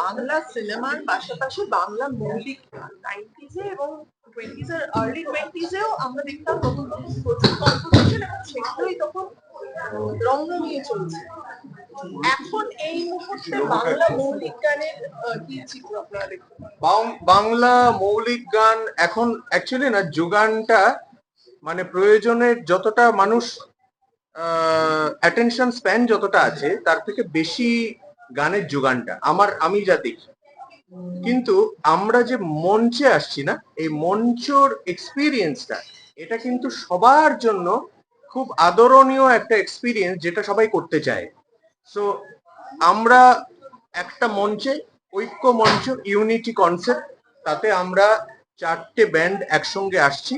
বাংলা সিনেমার পাশাপাশি বাংলা মৌলিক নাইনটিজে এবং টোয়েন্টিজ এর আর্লি টোয়েন্টিজেও আমরা দেখতাম নতুন নতুন প্রচুর কম্পোজিশন এবং সেগুলোই তখন নিয়ে চলছে। এখন এই মুহূর্তে বাংলা মৌলিক গানের কি চিত্র আপনারা বাংলা মৌলিক গান এখন অ্যাকচুয়ালি না, যোগানটা মানে প্রয়োজনের যতটা মানুষ অ্যাটেনশন স্প্যান যতটা আছে, তার থেকে বেশি গানের যোগানটা, আমার, আমি যা দেখি। কিন্তু আমরা যে মঞ্চে আসছি না, এই মঞ্চর এক্সপিরিয়েন্সটা এটা কিন্তু সবার জন্য খুব আদরণীয় একটা এক্সপিরিয়েন্স যেটা সবাই করতে চায়। সো আমরা একটা মঞ্চে, ঐক্য মঞ্চ ইউনিটি কনসেপ্ট তাতে আমরা চারটে ব্যান্ড একসঙ্গে আসছি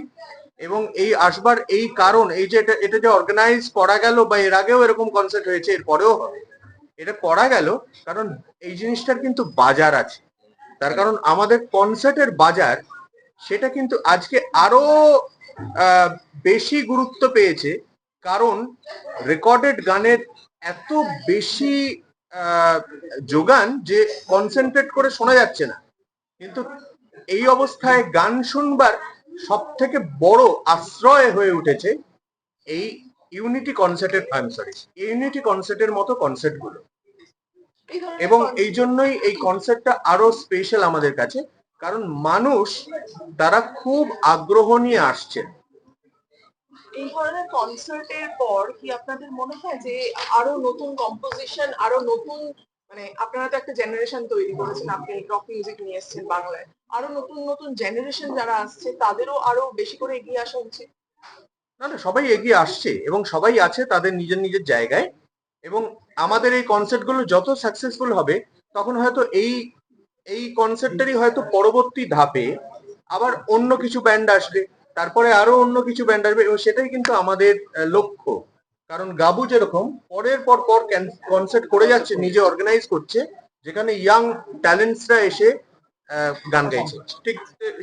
এবং এই আসবার এই কারণ, এই যে এটা এটা যে অর্গানাইজ করা গেল বা এর আগেও এরকম কনসার্ট হয়েছে, এরপরেও হবে। এটা করা গেল কারণ এই জিনিসটার কিন্তু বাজার আছে। তার কারণ আমাদের কনসার্টের বাজার, সেটা কিন্তু আজকে আরও বেশি গুরুত্ব পেয়েছে। কারণ রেকর্ডেড গানের এত বেশি যোগান যে কনসেন্ট্রেট করে শোনা যাচ্ছে না। কিন্তু এই অবস্থায় গান শুনবার সব থেকে বড় আশ্রয় হয়ে উঠেছে এই ইউনিটি কনসার্টের আই সরি ইউনিটি কনসার্টের মতো কনসার্টগুলো এই ধরনের এবং এই জন্যই এই কনসার্টটা আরও স্পেশাল আমাদের কাছে। কারণ মানুষ তারা খুব আগ্রহ নিয়ে আসছেন এই ধরনের কনসার্টের পর কি আপনাদের মনে হয় যে আরও নতুন কম্পোজিশন আরও নতুন মানে আপনারা তো একটা জেনারেশন তৈরি করেছেন আপনি রক মিউজিক নিয়ে এসেছেন বাংলায়। আরও নতুন নতুন জেনারেশন যারা আসছে তাদেরও আরও বেশি করে এগিয়ে আসা উচিত। না না সবাই এগিয়ে আসছে এবং সবাই আছে তাদের নিজের নিজের জায়গায়। এবং আমাদের এই কনসার্টগুলো যত সাকসেসফুল হবে, তখন হয়তো এই এই কনসার্টটারই হয়তো পরবর্তী ধাপে আবার অন্য কিছু ব্যান্ড আসবে, তারপরে আরও অন্য কিছু ব্যান্ড আসবে এবং সেটাই কিন্তু আমাদের লক্ষ্য। কারণ গাবু যেরকম, পরের পর পর কনসেপ্ট করে যাচ্ছে, নিজে অর্গানাইজ করছে, যেখানে ইয়াং ট্যালেন্টসরা এসে গান গাইছে। ঠিক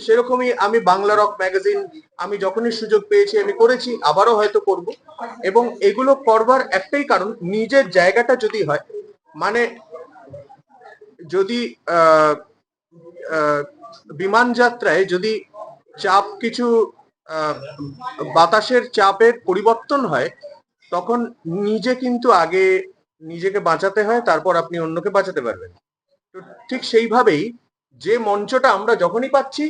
সেরকমই আমি বাংলা রক ম্যাগাজিন আমি যখনই সুযোগ পেয়েছি আমি করেছি আবারও হয়তো করব। এবং এগুলো করবার একটাই কারণ নিজের জায়গাটা যদি হয় মানে যদি বিমান যাত্রায় যদি চাপ কিছু বাতাসের চাপের পরিবর্তন হয় তখন নিজে কিন্তু আগে নিজেকে বাঁচাতে হয় তারপর আপনি অন্যকে বাঁচাতে পারবেন। তো ঠিক সেইভাবেই যে মঞ্চটা আমরা যখনই পাচ্ছি,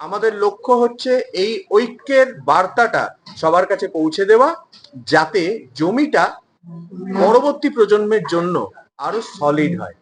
আমাদের লক্ষ্য হচ্ছে এই ঐক্যের বার্তাটা সবার কাছে পৌঁছে দেওয়া, যাতে জমিটা পরবর্তী প্রজন্মের জন্য আরও সলিড হয়।